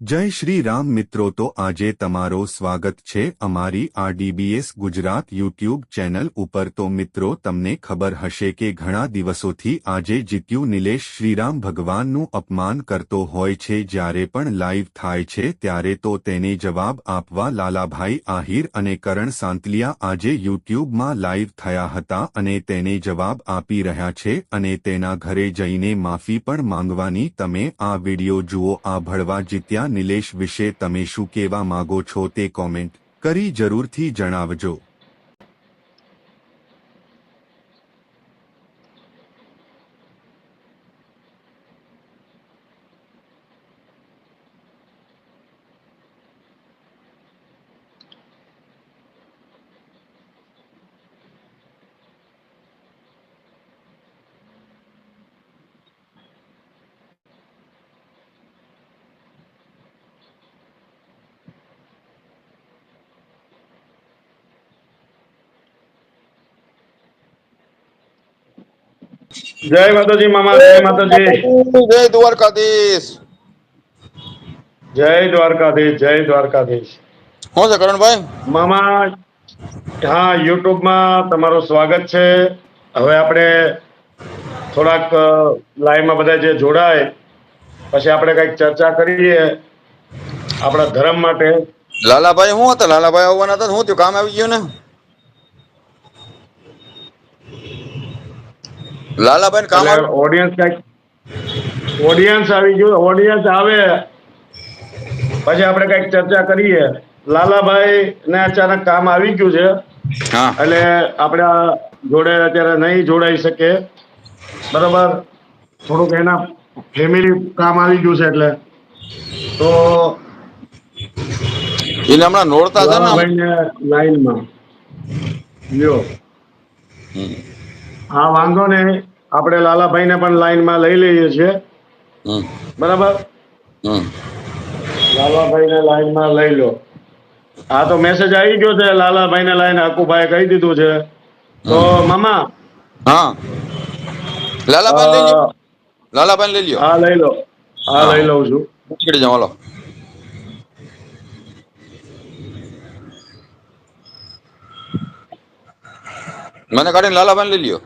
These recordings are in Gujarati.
જય શ્રી રામ મિત્રો, તો આજે તમારો સ્વાગત છે અમારી આ ડીબીએસ ગુજરાત યુટ્યુબ ચેનલ ઉપર. તો મિત્રો, તમને ખબર હશે કે ઘણા દિવસોથી આજે જીત્યું નિલેશ શ્રીરામ ભગવાનનું અપમાન કરતો હોય છે. જ્યારે પણ લાઈવ થાય છે, ત્યારે તો તેને જવાબ આપવા લાલાભાઈ આહિર અને કરણ સાંતલિયા આજે યુટ્યુબમાં લાઈવ થયા હતા અને તેને જવાબ આપી રહ્યા છે અને તેના ઘરે જઈને માફી પણ માંગવાની. તમે આ વિડિયો જુઓ, આ ભળવા જીત્યા નિલેશ વિશે તમે શું કહેવા માંગો છો તે કોમેન્ટ કરી જરૂરથી જણાવજો. જય માતાજી મામા જય માતાજી. જય દ્વારકાધીશ. જય દ્વારકાધીશ જય દ્વારકાધીશ. હું છે કરણભાઈ? મામા હા યુટ્યુબમાં તમારું સ્વાગત છે. હવે આપણે થોડાક લાઈવમાં બધા જે જોડાય પછી આપણે કંઈક ચર્ચા કરીએ આપણા ધર્મ માટે. લાલાભાઈ શું હતા? લાલાભાઈ આવવાના હતા શું થયું? કામ આવી ગયું ને? લાલાભાઈ કામ ઓડિયન્સ કંઈક ઓડિયન્સ આવી ગયું ઓડિયન્સ આવે. પછી આપણે કંઈક ચર્ચા કરીએ. લાલાભાઈ ને અચાનક કામ આવી ગયું છે. હા. એટલે આપણા જોડે અત્યારે નહીં જોડાઈ શકે બરોબર? થોડુંક એના ફેમિલી કામ આવી ગયું છે એટલે. તો એને હમણાં નોડતા હતા ને લાઈનમાં લ્યો. હમ. હા વાંધો નહીં. આપણે લાલાભાઈને પણ લાઈનમાં લઈ લઈએ છીએ. બરાબર? ને લાલાભાઈને લાઈનમાં લઈ લો. હા તો મેસેજ આવી ગયો છે. લાલાભાઈને લાઈન હકુભાઈ કહી દીધું છે. તો મામા. હા. લાલાભાઈ લઈ લો લાલાભાઈ લઈ લ્યો. હા લઈ લો. હા લઈ લઉં છું. નીકળી જાઓ હાલો. મને કાઢીને લાલાભાઈ લઈ લ્યો.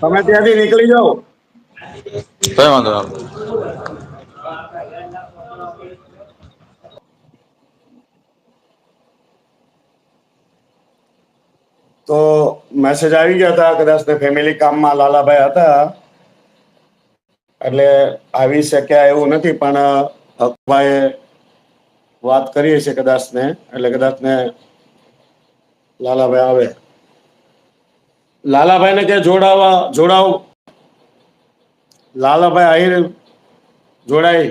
તમે ત્યાંથી નીકળી જાઓ કઈ વાંધો ના તો મેસેજ આવી ગયા હતા કદાચ ને ફેમિલી કામમાં લાલાભાઈ હતા. એટલે આવી શક્યા એવું નથી, પણ હકભાઈએ વાત કરીએ હશે કદાચ ને એટલે કદાચ ને લાલાભાઈ આવે. લાલાભાઈને કે જોડાવા, જોડાવ. લાલાભાઈ આહિર જોડાય.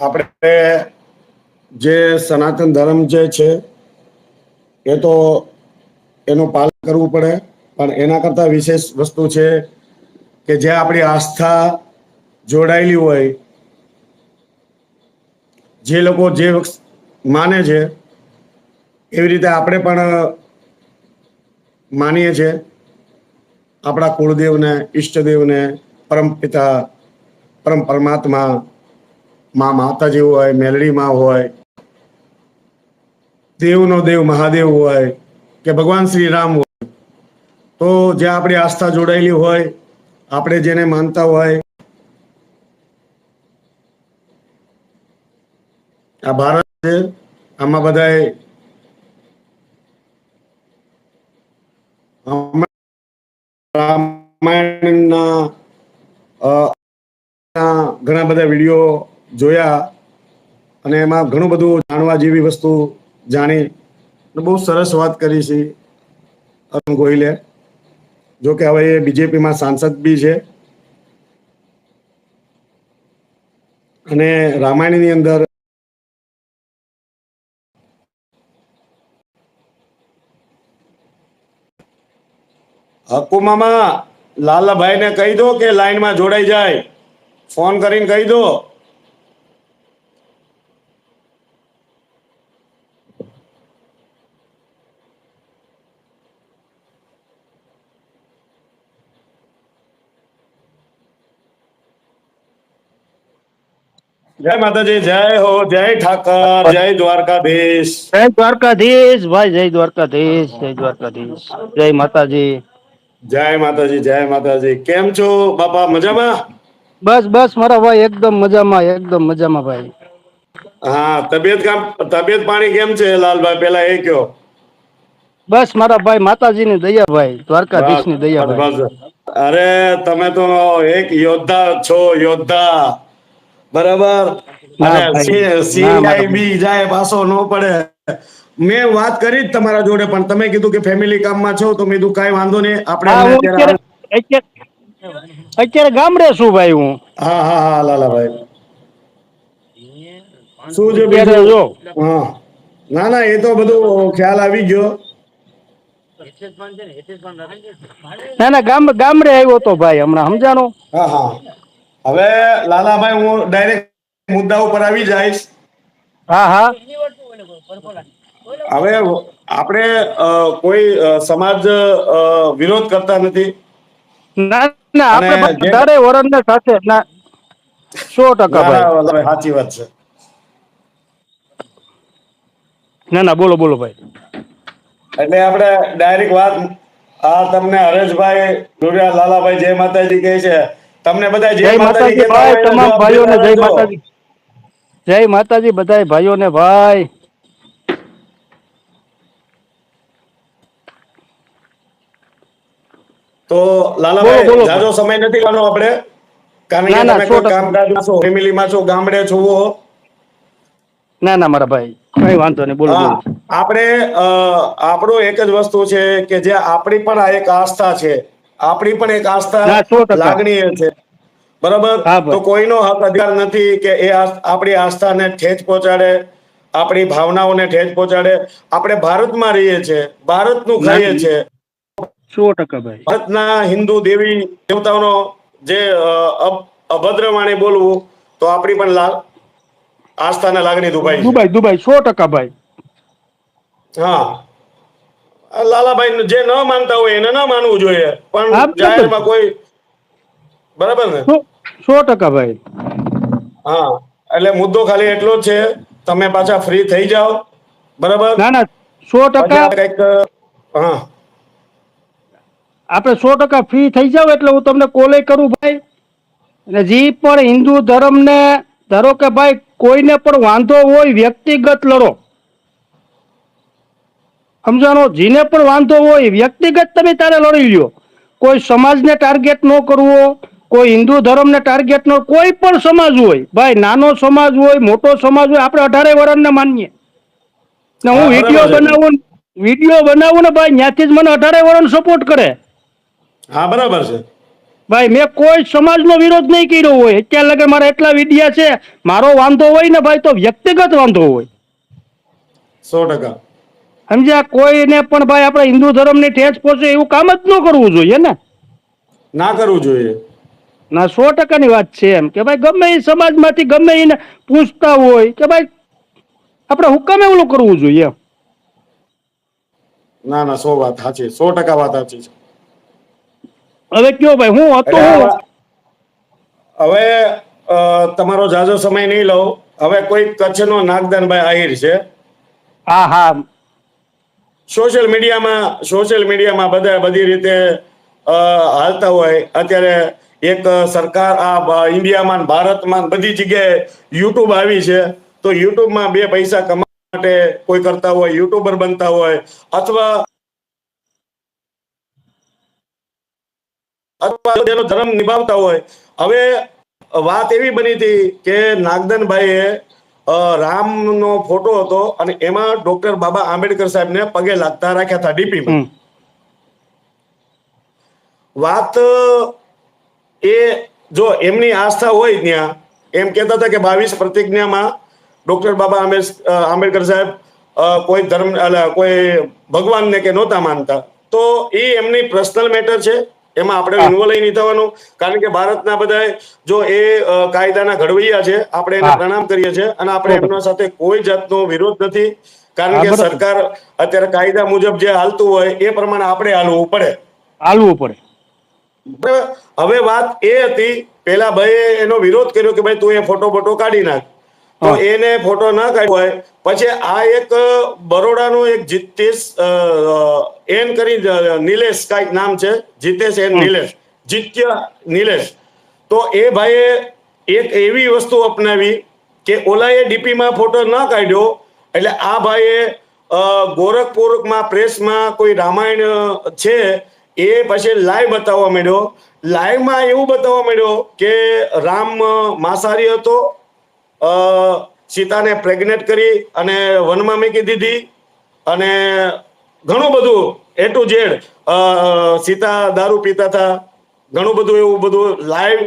આપણે જે સનાતન ધર્મ જે છે, એ તો એનું પાલન કરવું પડે, પણ એના કરતાં વિશેષ વસ્તુ છે કે જે આપણી આસ્થા જોડાયેલી હોય, જે લોકો જે માને છે, એવી રીતે આપણે પણ માનીએ છીએ. આપણા કુળદેવને, ઈષ્ટદેવને પરમ પિતા પરમ પરમાત્મા માં માતાજી હોય મેલડીમાં હોય, દેવનો દેવ, મહાદેવ હોય, કે ભગવાન શ્રી રામ હોય. તો જે આપણી આસ્થા જોડાયેલી હોય, આપણે જેને માનતા હોય, આ ભારત છે, આમાં બધાએ રામાયણના ઘણા બધા વીડિયો જોયા અને એમાં ઘણું બધું જાણવા જેવી વસ્તુ જાણી બહુ સરસ વાત કરી છે અરુણ ગોહિલે. જો કે હવે એ બીજેપીમાં સાંસદ બી છે. અને રામાયણની અંદર હકુમામાં લાલાભાઈને કહી દો કે લાઈનમાં જોડાઈ જાય. ફોન કરીને કહી દો. જય માતાજી જય હો જય ઠાકર જય દ્વારકાધીશ. જય દ્વારકાધીશ ભાઈ જય દ્વારકાધીશ જય દ્વારકાધીશ. જય માતાજી. જય માતાજી જય માતાજી. કેમ છો બાપા મજામાં? બસ બસ મારા ભાઈ એકદમ મજામાં એકદમ મજામાં ભાઈ. હા તબિયત કામ તબિયત પાણી કેમ છે લાલભાઈ? પેલા એ કયો. બસ મારા ભાઈ માતાજીની દયા ભાઈ દ્વારકાધીશની દયા ભાઈ. અરે તમે તો એક યોદ્ધા છો યોદ્ધા. બરાબર? જાય પાછો ન પડે. મેં વાત કરી તમારા જોડે પણ તમે કીધું કે ફેમિલી કામમાં છો તો મેં કીધું કાંઈ વાંધો નહીં આપણે અત્યારે ગામડે છું ભાઈ હું. હા હા હા લાલાભાઈ શું જો બીજું? જો. હા. ના ના એ તો બધું ખ્યાલ આવી ગયો. ના ના ગામ ગામડે આવ્યો તો ભાઈ હમણાં સમજાનો હા હા. હવે લાલાભાઈ હું ડાયરેક્ટ મુદ્દા ઉપર આવી જઈશ. હા હા. હવે આપણે કોઈ સમાજ વિરોધ કરતા નથી. ના ના આપણે અને જે- સાથે ના. સો ટકા ના, ના, ભાઈ. લાલાભાઈ, સાચી વાત છે. ના ના બોલો બોલો ભાઈ. એટલે આપણે ડાયરેક્ટ વાત આ તમને હરેશભાઈ ડોડિયા લાલાભાઈ જય માતાજી કહે છે. તમને બધા જય માતાજી ભાઈ તમામ ભાઈઓને જય માતાજી. જય માતાજી બધા ભાઈઓને ભાઈ. તો લાલાભાઈ જાજો સમય નથી લેવાનો આપણે. કારણ કે તમે કોઈ. કામકાજમાં છો ફેમિલીમાં છો ગામડે છો ના ના મારા ભાઈ કઈ વાંધો નહીં બોલો આપણો આપણું એક જ વસ્તુ છે કે જે આપણી પણ આ એક આસ્થા છે. આપણી પણ એક આસ્થા. લાગણી છે. બરાબર? તો કોઈનો હક અધિકાર નથી કે એ આપણી આસ્થાને ઠેચ પહોંચાડે આપણી ભાવનાઓને ઠેચ પહોંચાડે. આપણે ભારતમાં રહીએ છીએ ભારતનું ખાઈએ. છીએ સો ટકા ભાઈ. ભારતના હિન્દુ દેવી દેવતાઓનો જે અભદ્ર વાણી બોલવું તો આપણી પણ આસ્થાને લાગણી દુભાઈ દુભાઈ દુબઈ સો ટકા ભાઈ. હા. લાલાભાઈ જે ન માનતા હોય એને ન માનવું જોઈએ. પણ જાહેરમાં કોઈ બરાબર ને? સો- ટકા ભાઈ. હા એટલે મુદ્દો ખાલી એટલો જ છે. તમે પાછા ફ્રી થઈ જાઓ. બરાબર? ના ના સો ટકા આપણે હા. આપણે સો ટકા ફ્રી થઈ જાવ એટલે હું તમને કોલે કરું ભાઈ. અને જે પણ હિન્દુ ધર્મને ધારો કે ભાઈ કોઈને પણ વાંધો હોય વ્યક્તિગત લડો. સમજાણો? જેને પણ વાંધો હોય વ્યક્તિગત તમે તારે લડી લ્યો. કોઈ સમાજને ટાર્ગેટ ન કરવો કોઈ હિન્દુ ધર્મને ટાર્ગેટ ન કોઈ પણ સમાજ હોય ભાઈ નાનો સમાજ હોય મોટો સમાજ હોય આપણે અઢારે વર્ષને માનીએ. ને હું વીડિયો બનાવું વીડિયો બનાવું ને ભાઈ ત્યાંથી જ મને અઢારે વર્ષ સપોર્ટ કરે. હા બરાબર છે. ભાઈ મેં કોઈ સમાજનો વિરોધ નહીં કર્યો હોય. અત્યારે લગે મારા એટલા વિડિયા છે મારો વાંધો હોય ને ભાઈ તો વ્યક્તિગત વાંધો હોય. સો ટકા. સમજ્યા? કોઈને પણ ભાઈ આપણે હિન્દુ ધર્મની ઠેસ પહોંચે એવું કામ જ ન કરવું જોઈએ ને. ના કરવું જોઈએ. ના સો ટકાની વાત છે એમ કે ભાઈ ગમે એ સમાજમાંથી ગમે એને પૂછતા હોય કે ભાઈ આપણે હુકમ એવું કરવું જોઈએ ના ના સો વાત સાચી સો ટકા વાત સાચી છે. હવે કયો ભાઈ હું હતો હવે- તમારો જાજો સમય નહીં લઉં. હવે કોઈ કચ્છનો નાગદાનભાઈ આહિર છે. હા હા. સોશિયલ મીડિયામાં સોશિયલ મીડિયામાં બધા બધી રીતે હાલતા હોય. અત્યારે એક સરકાર આ ઇન્ડિયામાં ભારતમાં બધી જગ્યાએ યુટ્યુબ આવી છે. તો યુટ્યુબમાં બે પૈસા કમાવા માટે કોઈ કરતા હોય, યુટ્યુબર બનતા હોય, અથવા અથવા જેનો ધર્મ નિભાવતા હોય. હવે વાત એવી બની હતી કે નાગદનભાઈએ રામનો ફોટો હતો અને એમાં ડોક્ટર બાબા આંબેડકર સાહેબને પગે લાગતા રાખ્યા હતા ડીપીમાં. વાત એ જો એમની આસ્થા હોય ત્યાં એમ કહેતા હતા કે બાવીસ પ્રતિજ્ઞામાં ડોક્ટર બાબા આંબેડકર સાહેબ કોઈ ધર્મ કોઈ ભગવાનને કે નહોતા માનતા. તો એ એમની પર્સનલ મેટર છે. એમાં આપણે ઇન્વોલ્વ નહીં થવાનું કારણ કે ભારતના બધા જો એ કાયદાના ઘડવૈયા છે આપણે એને પ્રણામ કરીએ છીએ અને આપણે એમના સાથે કોઈ જાતનો વિરોધ નથી. કારણ કે સરકાર અત્યારે કાયદા મુજબ જે હાલતું હોય એ પ્રમાણે આપણે હાલવું પડે. હાલવું પડે. બરાબર? હવે વાત એ હતી પેલા ભાઈએ એનો વિરોધ કર્યો કે ભાઈ તું એ ફોટો ફોટો કાઢી નાખ. તો એને ફોટો ના કાઢ્યો હોય. પછી આ એક બરોડા બરોડાનો એક જીતેશ એન કરી નિલેશ કાંઈક નામ છે. જીતેશ એન નિલેશ. જીત્ય નિલેશ. તો એ ભાઈએ એક એવી વસ્તુ અપનાવી કે ઓલાએ ડીપીમાં ફોટો ના કાઢ્યો. એટલે આ ભાઈએ ગોરખપુરમાં પ્રેસમાં કોઈ રામાયણ છે એ પછી લાઈવ બતાવવા માંડ્યો. લાઈવમાં એવું બતાવવા માંડ્યો કે રામ અ, માંસાહારી હતો. સીતાને પ્રેગ્નેટ કરી અને વનમાં મૂકી દીધી અને ઘણું બધું એ ટુ ઝેડ સીતા દારૂ પીતા હતા. ઘણું બધું એવું બધું લાઈવ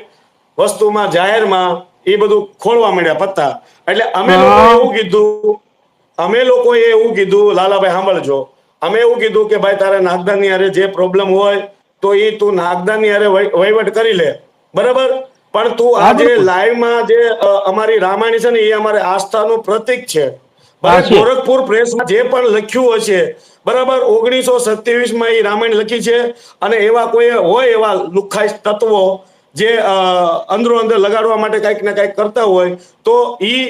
વસ્તુમાં જાહેરમાં એ બધું ખોલવા મળ્યા પત્તા. એટલે અમે લોકો એવું કીધું અમે લોકોએ એવું કીધું લાલાભાઈ સાંભળજો. અમે એવું કીધું કે ભાઈ તારે નાગદાનની હારે જે પ્રોબ્લેમ હોય તો એ તું નાગદાનની હારે વહી- વહીવટ કરી લે. બરાબર? પણ તું આજે. લાઈવમાં જે અમારી રામાયણ છે ને એ અમારે આસ્થાનું પ્રતીક છે. ગોરખપુર પ્રેસમાં જે પણ લખ્યું હશે બરાબર ઓગણીસો સત્યાવીસમાં એ રામાયણ લખી છે અને એવા કોઈ હોય એવા લુખાઈ તત્વો જે અંદરો અંદર લગાડવા માટે કંઈક ને કંઈક કરતા હોય તો ઈ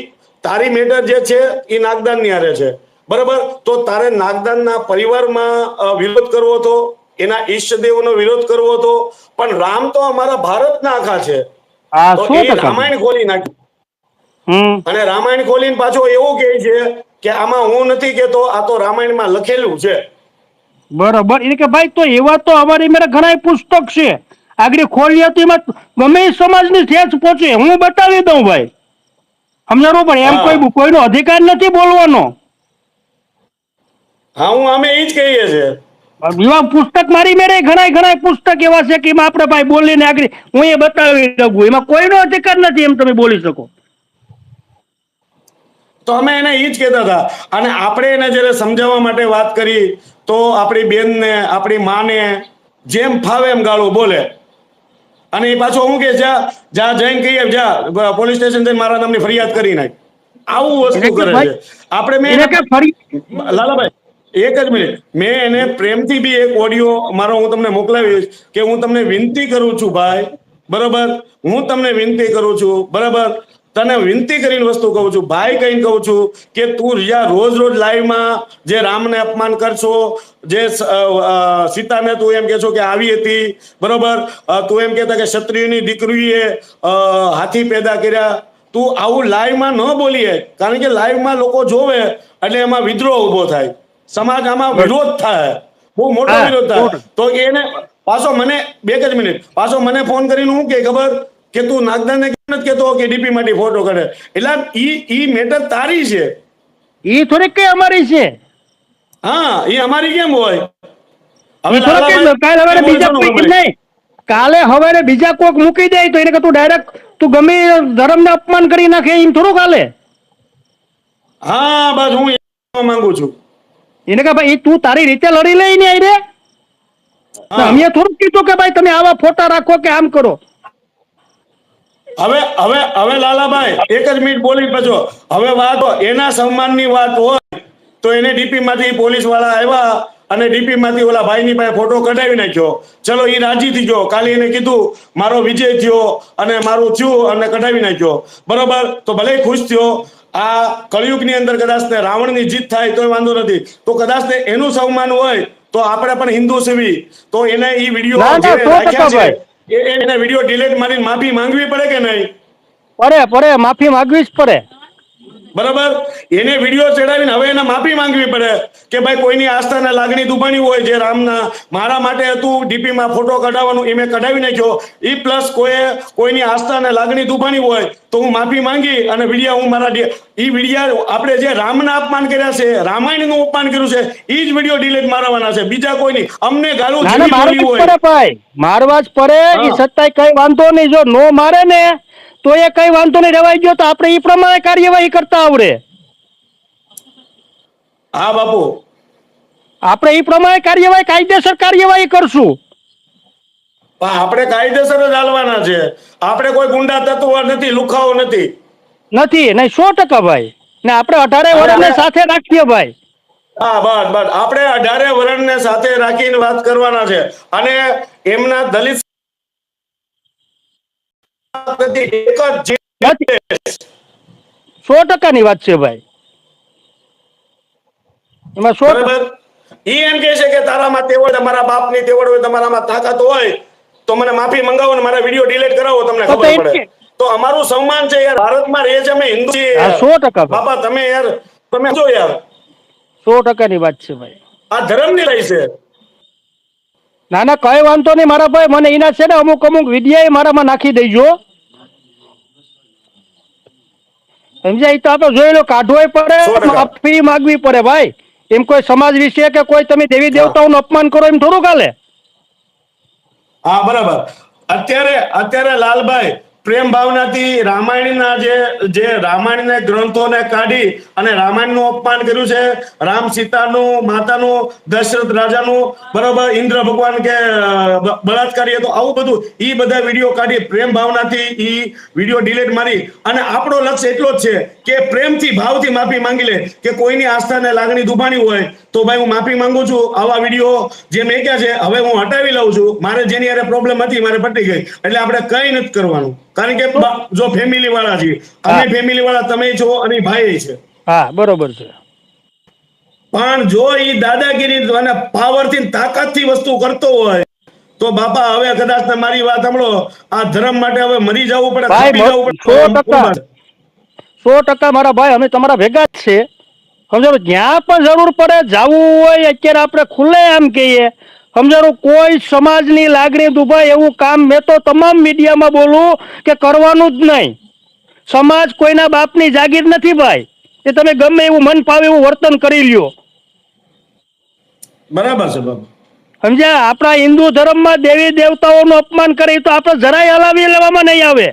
તારી મેટર જે છે એ નાગદાનની આરે છે બરાબર તો તારે નાગદાનના પરિવારમાં વિરોધ કરવો હતો એના ઈષ્ટદેવનો વિરોધ કરવો હતો પણ રામ તો અમારા ભારતના આખા છે હા તો એ રામાયણ ખોલી નાખ્યું અને રામાયણ ખોલીને પાછો એવું કહે છે કે આમાં હું નથી કેતો આ તો રામાયણમાં લખેલું છે. બરાબર. એટલે કે ભાઈ તો એવા તો અમારી મેરે ઘણા પુસ્તક છે. આગળ ખોલી હતી એમાં ગમે સમાજની ઠેસ પહોંચે. હું બતાવી દઉં ભાઈ. સમજાણો? પણ એમ કોઈ કોઈનો અધિકાર નથી બોલવાનો. હા હું અમે એ જ કહીએ છે એવા પુસ્તક મારી મેળે ઘણા ઘણા પુસ્તક એવા છે કે એમાં આપણે ભાઈ બોલીને આગળ હું એ બતાવી શકું. એમાં કોઈનો અધિકાર નથી એમ તમે બોલી શકો. તો અમે એને એ જ કહેતા હતા. અને આપણે એને જ્યારે સમજાવવા માટે વાત કરી તો આપણી બેનને આપણી માને જેમ ફાવે એમ ગાળું બોલે. અને એ પાછો હું કે જા જા જઈને કહીએ જા પોલીસ સ્ટેશન જઈને મારા નામની ફરિયાદ કરી નાખ. આવું વસ્તુ કરે છે. આપણે મેં લાલાભાઈ એક જ મિનિટ. મેં એને પ્રેમથી બી એક ઓડિયો મારો હું તમને મોકલાવીશ કે હું તમને વિનંતી કરું છું ભાઈ, બરાબર? હું તમને વિનંતી કરું છું, બરાબર? તને વિનંતી કરીને વસ્તુ કહું છું. ભાઈ કહીને કહું છું કે તું જ્યાં રોજ રોજ લાઈવમાં જે રામને અપમાન કરશો, જે સીતાને તું એમ કે છો કે આવી હતી, બરોબર? તું એમ કહેતા કે ક્ષત્રિયની દીકરીએ હાથી પેદા કર્યા. તું આવું લાઈવમાં ન બોલીએ, કારણ કે લાઈવમાં લોકો જોવે, એટલે એમાં વિદ્રોહ ઊભો થાય. સમાજ આમાં વિરોધ થાય. બહુ મોટો વિરોધ થાય. તો એને પાછો મને બે જ મિનિટ. પાછો મને ફોન કરીને હું કે ખબર કે તું નાગદાનને કેમ નથી કેતો કે ડીપી માંથી ફોટો કરે એટલે ઈ ઈ મેટર તારી છે. એ થોડીક કઈ અમારી છે? હા ઈ અમારી કેમ હોય? હવે કાલે હવે બીજા કોઈ નહીં. કાલે હવે બીજા કોક મૂકી દે તો એને કે તું ડાયરેક્ટ તું ગમે એ ધર્મને અપમાન કરી નાખે એમ થોડું કાલે? હા બસ હું માંગુ છું. એને કે ભાઈ તું તારી રીતે લડી લે ને આઈ રે. અમે થોડું કીધું કે ભાઈ તમે આવા ફોટા રાખો કે આમ કરો. હવે હવે હવે લાલાભાઈ એક જ મિનિટ બોલી પછો હવે વાત એના સન્માનની વાત હોય તો એને ડીપી માંથી પોલીસવાળા આવ્યા અને ડીપી માંથી ઓલા ભાઈની પાસે ફોટો કઢાવી નાખ્યો. ચલો એ રાજી થઈ ગયો. કાલે એને કીધું મારો વિજય થયો અને મારું થયું અને કઢાવી નાખ્યો. બરોબર? તો ભલે ખુશ થયો આ કળિયુગની અંદર કદાચ ને રાવણની જીત થાય તોય વાંધો નથી. તો કદાચ ને એનું સન્માન હોય તો આપણે પણ હિન્દુ સેવી. તો એને એ વીડિયો ના, રાખ્યા છે એને વીડિયો ડિલેટ મારીને માફી માંગવી પડે કે નહીં? પડે પડે માફી માંગવી જ પડે. બરાબર? એને વીડિયો ચડાવીને હવે એને માફી માંગવી પડે કે ભાઈ કોઈની આસ્થાને લાગણી દુભાણી હોય જે રામના મારા માટે હતું ડીપીમાં ફોટો કઢાવવાનું એ મેં કઢાવી નાખ્યો. એ પ્લસ કોઈ કોઈની આસ્થાને લાગણી દુભાણી હોય તો હું માફી માંગી અને વિડીયા હું મારા એ ઈ વિડીયા આપણે જે રામના અપમાન કર્યા છે રામાયણનું અપમાન કર્યું છે એ જ વીડિયો ડિલીટ મારવાના છે. બીજા કોઈની. અમને બોલી મારવા જ પડે મારવા જ પડે એ. સત્તાય કઈ વાંધો નહીં. જો નો મારે ને તો એ કઈ વાંધો નહીં રેવાઈ ગયો તો આપણે એ પ્રમાણે કાર્યવાહી કરતા આવડે. હા બાપુ. આપણે એ પ્રમાણે કાર્યવાહી કાયદેસર કાર્યવાહી કરશું. આપણે કાયદેસર જ હાલવાના છે. આપણે કોઈ ગુંડા તત્વ નથી લુખાઓ નથી. નથી નહીં સો ટકા ભાઈ. ને આપણે અઢારે અરે, વર્ષને સાથે રાખીએ ભાઈ. હા બસ બસ. આપણે અઢારે વર્ણને સાથે રાખીને વાત કરવાના છે. અને એમના દલિત પ્રતિ એક જ નથી જે સો ટકાની વાત છે ભાઈ. એમાં સો ઈ એમ કે છે કે તારામાં તેવડ તમારા બાપની તેવડ હોય તમારામાં તાકાત હોય તો મને માફી મંગાવો ને મારા વીડિયો ડિલીટ કરાવો તમને ખબર પડે. તો અમારું સન્માન છે યાર ભારતમાં રહે છે અમે હિન્દુ છીએ સો ટકા બાપા તમે યાર તમે જો યાર? સો ટકાની વાત છે ભાઈ. આ ધર્મની લઈ છે. ના ના કઈ વાંધો નહીં મારા ભાઈ મને એના છે ને અમુક અમુક વિદ્યા મારામાં નાખી દેજો. સમજાય? તો આપણે જોઈ લો કાઢવો પડે. માફી માગવી પડે ભાઈ. એમ કોઈ સમાજ વિશે કે કોઈ તમે દેવી દેવતાઓનું અપમાન કરો એમ થોડું કાલે? હા બરાબર. અત્યારે અત્યારે લાલભાઈ પ્રેમ ભાવનાથી રામાયણના જે જે રામાયણને ગ્રંથોને કાઢી અને રામાયણનું અપમાન કર્યું છે. રામ સીતાનું, માતાનું, દશરથ રાજાનું, બરોબર, ઇન્દ્ર ભગવાન કે બળાત્કારી હતો, આવું બધું. એ બધા વીડિયો કાઢી, પ્રેમ ભાવનાથી એ વીડિયો ડિલીટ મારી. અને આપણો લક્ષ્ય એટલો જ છે કે પ્રેમથી, ભાવથી માફી માંગી લે. કે કોઈની આસ્થાને લાગણી દુભાણી હોય, તો ભાઈ હું માફી માંગુ છું. આવા વીડિયો જે મેં ક્યાં છે, હવે હું હટાવી લઉં છું. મારે જેની હારે પ્રોબ્લેમ હતી, મારે પટી ગઈ. એટલે આપણે કંઈ નથી કરવાનું. કારણ કે જો ફેમિલી વાળા છે. અમે ફેમિલી વાળા તમે છો અને ભાઈ છે. હા બરોબર છે. પણ જો એ દાદાગીરી અને પાવરથી તાકાતથી વસ્તુ કરતો હોય તો બાપા હવે કદાચ તમારી વાત સાંભળો આ ધર્મ માટે હવે મરી જવું પડે ભાઈ, સો ટકા. સો ટકા મારા ભાઈ અમે તમારા ભેગા જ છે. સમજો જ્યાં પણ જરૂર પડે જવું હોય અત્યારે આપણે ખુલ્લે આમ કહીએ. સમજાણું? કોઈ સમાજની લાગણી દુભાઈ એવું કામ મેં તો તમામ મીડિયામાં બોલું કે કરવાનું જ નહીં. સમાજ કોઈના બાપની જાગીર નથી ભાઈ. એ તમે ગમે એવું મન ફાવે એવું વર્તન કરી લ્યો. બરાબર છે બાબુ સમજ્યા? આપણા હિન્દુ ધર્મમાં દેવી દેવતાઓનું અપમાન કરી તો આપણે જરાય હલાવી લેવામાં નહીં આવે.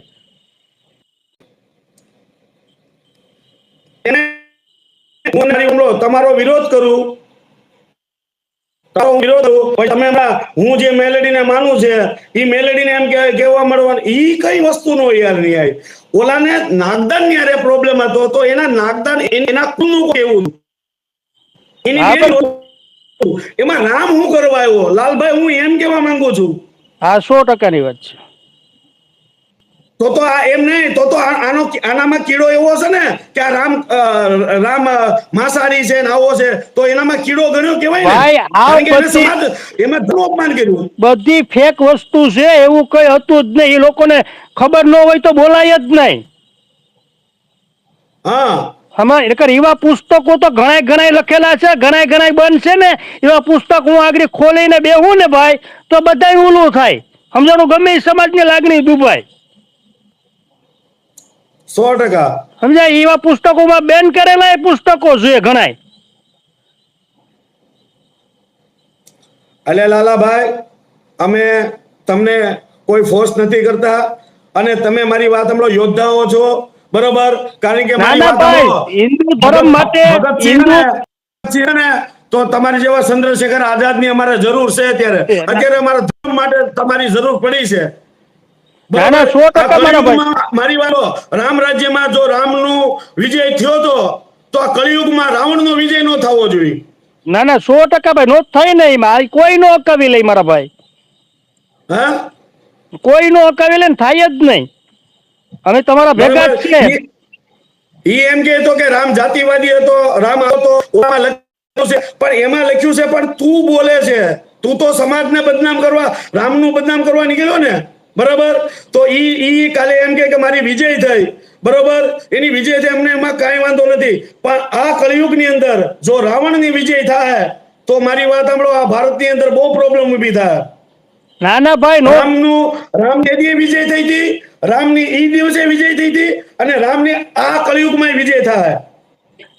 તમારો વિરોધ કરું. તારો વિરોધ પછી તમે હમણાં હું જે મેલેડીને માનું છે એ મેલેડીને એમ કે- કહેવા મળવાનું ઈ કઈ વસ્તુનો યાર ન્યાય? ઓલાને નાગદાન યારે પ્રોબ્લેમ હતો? તો એના નાગદાન એન- કુલનું કેવું. એમાં રામ હું કરવા આવ્યો? લાલભાઈ હું એમ કેવા માંગુ છું. હા સો ટકાની વાત છે. તો તો આ એમ નહીં તો તો આનો આનામાં કીડો એવો છે ને કે આ રામ રામ અ, માંસાહારી છે ને આવો છે તો એનામાં કીડો ગણ્યો કેવાય ભાઈ, આ બધી- એમાં ધર્મ અપમાન કર્યું. બધી ફેક વસ્તુ છે એવું કઈ હતું જ નહીં. એ લોકોને ખબર ન હોય તો બોલાય જ નહીં. હા. નકર એવા પુસ્તકો તો ઘણાય ઘણાય લખેલા છે ઘણાય ઘણાય બંધ છે ને. એવા પુસ્તક હું આગળ ખોલીને બેહું ને ભાઈ તો બધાય ઊલું થાય. સમજાણું? ગમે સમાજની લાગણી દુભાય. સો ટકા. સમજાય? એવા પુસ્તકોમાં બેન કરેલા એ પુસ્તકો છે ઘણાય. એટલે લાલાભાઈ અમે તમને કોઈ ફોર્સ નથી કરતા અને તમે મારી વાત સાંભળો યોદ્ધાઓ છો બરોબર? કારણ કે હિન્દુ ધર્મ માટે હિન્દુ તો તમારી જેવા ચંદ્રશેખર આઝાદની અમારે જરૂર છે અત્યારે. અત્યારે અમારા ધર્મ માટે તમારી જરૂર પડી છે. મારા વાતો રામ રાજ્યમાં જો રામનું વિજય થયો તો તો આ કળિયુગમાં રાવણનો વિજય ન થવો જોઈએ. ના ના સો ટકા ભાઈ નો થઈ નહીં મારી કોઈ નો અકાવી લે મારા ભાઈ. હા? કોઈ નો અકાવી લે થાય જ નહીં. અમે તમારા ભેગા જ છીએ. ઈ- એમ કે કે રામ જાતિવાદી હતો રામ હતો ઓમાં લખ્યું છે. પણ એમાં લખ્યું છે પણ તું બોલે છે. તું તો સમાજને બદનામ કરવા રામનું બદનામ કરવા નીકળ્યો ને? બરાબર? તો ઈ ઈ કાલે એમ કે મારી વિજય થઈ. બરોબર? એની વિજય થઈ અમને એમાં કાંઈ વાંધો નથી. પણ આ કળિયુગની અંદર જો રાવણની વિજય થાય તો મારી વાત સાંભળો આ ભારતની અંદર બહુ પ્રોબ્લેમ ઊભી થાય. ના ના ભાઈ રામ રામનું રામ તે વિજય થઈ હતી રામની ઈ દિવસે વિજય થઈ હતી અને રામની આ કળિયુગમાં વિજય થાય.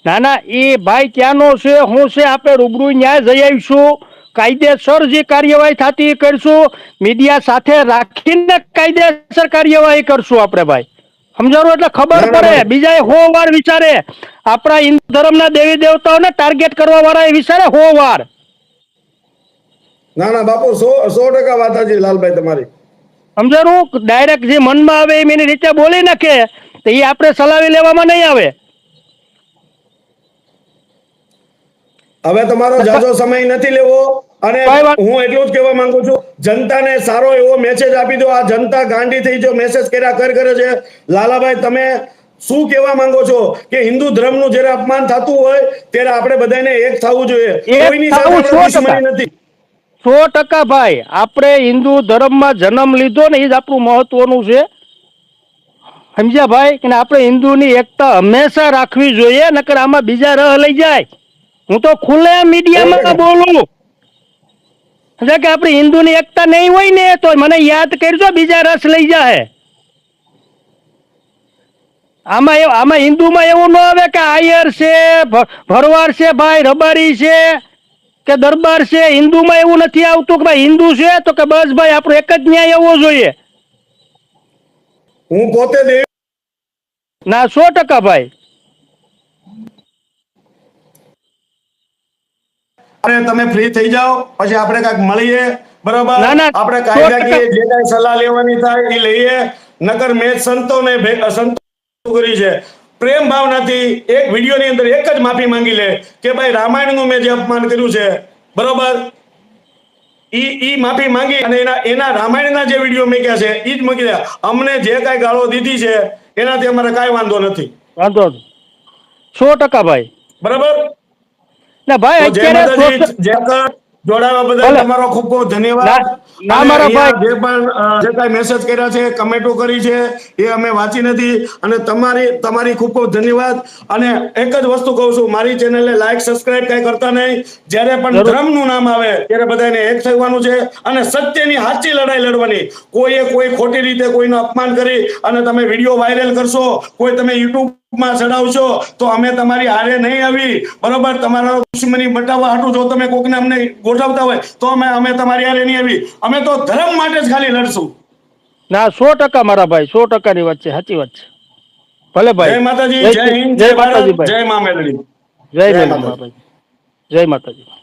ના ના એ ભાઈ ક્યાંનો છે હું છે આપણે રૂબરૂ ન્યાય જઈ આવીશું. કાયદેસર જે કાર્યવાહી થતી એ કરશું. મીડિયા સાથે રાખીને કાયદેસર કાર્યવાહી કરશું આપણે ભાઈ. સમજાવું એટલે ખબર પડે. બીજા હો વાર વિચારે. આપણા હિન્દુ ધર્મના દેવી દેવતાઓને ટાર્ગેટ કરવા વાળા એ વિચારે હો વાર. ના ના બાપુ સો સો ટકા વાત છે લાલભાઈ તમારી. સમજાણું? ડાયરેક્ટ જે મનમાં આવે એમ એની રીતે બોલી નાખે તો એ આપણે સલાવી લેવામાં નહીં આવે. હવે તમારો જાજો સમય નથી લેવો અને હું એટલું જ કહેવા માંગુ છું જનતાને સારો એવો મેસેજ આપી દો. આ જનતા ગાંડી થઈ જો મેસેજ કર્યા કર કરે છે. લાલાભાઈ તમે શું કહેવા માંગો છો કે હિન્દુ ધર્મનું જ્યારે અપમાન થતું હોય ત્યારે આપણે બધાને એક થવું જોઈએ. કોઈની સાથે. દુશ્મની નથી. સો ટકા ભાઈ આપણે હિન્દુ ધર્મમાં જન્મ લીધો ને એ જ આપણું મહત્વનું છે. સમજ્યા ભાઈ? કે આપણે હિન્દુની એકતા હંમેશા રાખવી જોઈએ નકર આમાં બીજા રહ લઈ જાય. હું તો ખુલ્લા મીડિયામાં બોલું. એટલે કે આપણી હિન્દુની એકતા નહીં હોય ને તો મને યાદ કરજો બીજા રસ લઈ જાય આમાં આમાં હિન્દુમાં એવું ન આવે કે આયર છે ભરવાડ છે ભાઈ રબારી છે કે દરબાર છે હિન્દુમાં એવું નથી આવતું કે ભાઈ હિન્દુ છે તો કે બસ ભાઈ આપણો એક જ ન્યાય એવો જોઈએ. હું પોતે ના સો ટકા ભાઈ. અને તમે ફ્રી થઈ જાઓ પછી આપણે કાંઈક મળીએ બરોબર? ના, ના, આપણે કાયદાકીય જે કાંઈ સલાહ લેવાની થાય એ લઈએ. નકર મેં સંતોને ભે- સંતો કરી છે. પ્રેમ ભાવનાથી એક વિડીયોની અંદર એક જ માફી માંગી લે કે ભાઈ રામાયણનું મેં જે અપમાન કર્યું છે બરોબર? ઈ ઈ માફી માંગી અને એના એના રામાયણના જે વીડિયો મૂક્યા છે ઈ જ મૂકી દે. અમને જે કાંઈ ગાળો દીધી છે એનાથી અમારે કાંઈ વાંધો નથી. વાંધો સો ટકા ભાઈ. બરાબર? ના ભાઈ અત્યારે જોડાવા બદલ તમારો ખૂબ ખૂબ ધન્યવાદ. ના- ના મારા ભાઈ. જે પણ જે કાંઈ મેસેજ કર્યા છે કમેન્ટો કરી છે એ અમે વાંચી નથી. અને તમારી તમારી ખૂબ ખૂબ ધન્યવાદ. અને એક જ વસ્તુ કહું છું મારી ચેનલને લાઈક સબસ્ક્રાઇબ કાંઈ કરતા નહીં. જ્યારે પણ ધર્મ ધર્મનું નામ આવે ત્યારે બધાને એક થવાનું છે અને સત્યની સાચી લડાઈ લડવાની. કોઈએ કોઈ ખોટી રીતે કોઈનું અપમાન કરી અને તમે વીડિયો વાયરલ કરશો કોઈ તમે યુટ્યુબમાં ચડાવશો તો અમે તમારી હારે નહીં આવી. બરોબર? તમારા દુશ્મની બટાવવા હાટું જો તમે કોકને અમને ગોઠવતા હોય તો અમે અમે તમારી હારે નહીં આવી. અમે તો ધર્મ માટે જ ખાલી લડશું. ના સો ટકા મારા ભાઈ સો ટકાની વાત છે સાચી વાત છે. ભલે ભાઈ. જય માતાજી જય હિન્દ જય ભારત ભાઈ. જય મા મેલડી. જય જય માતાજી. જય માતાજી.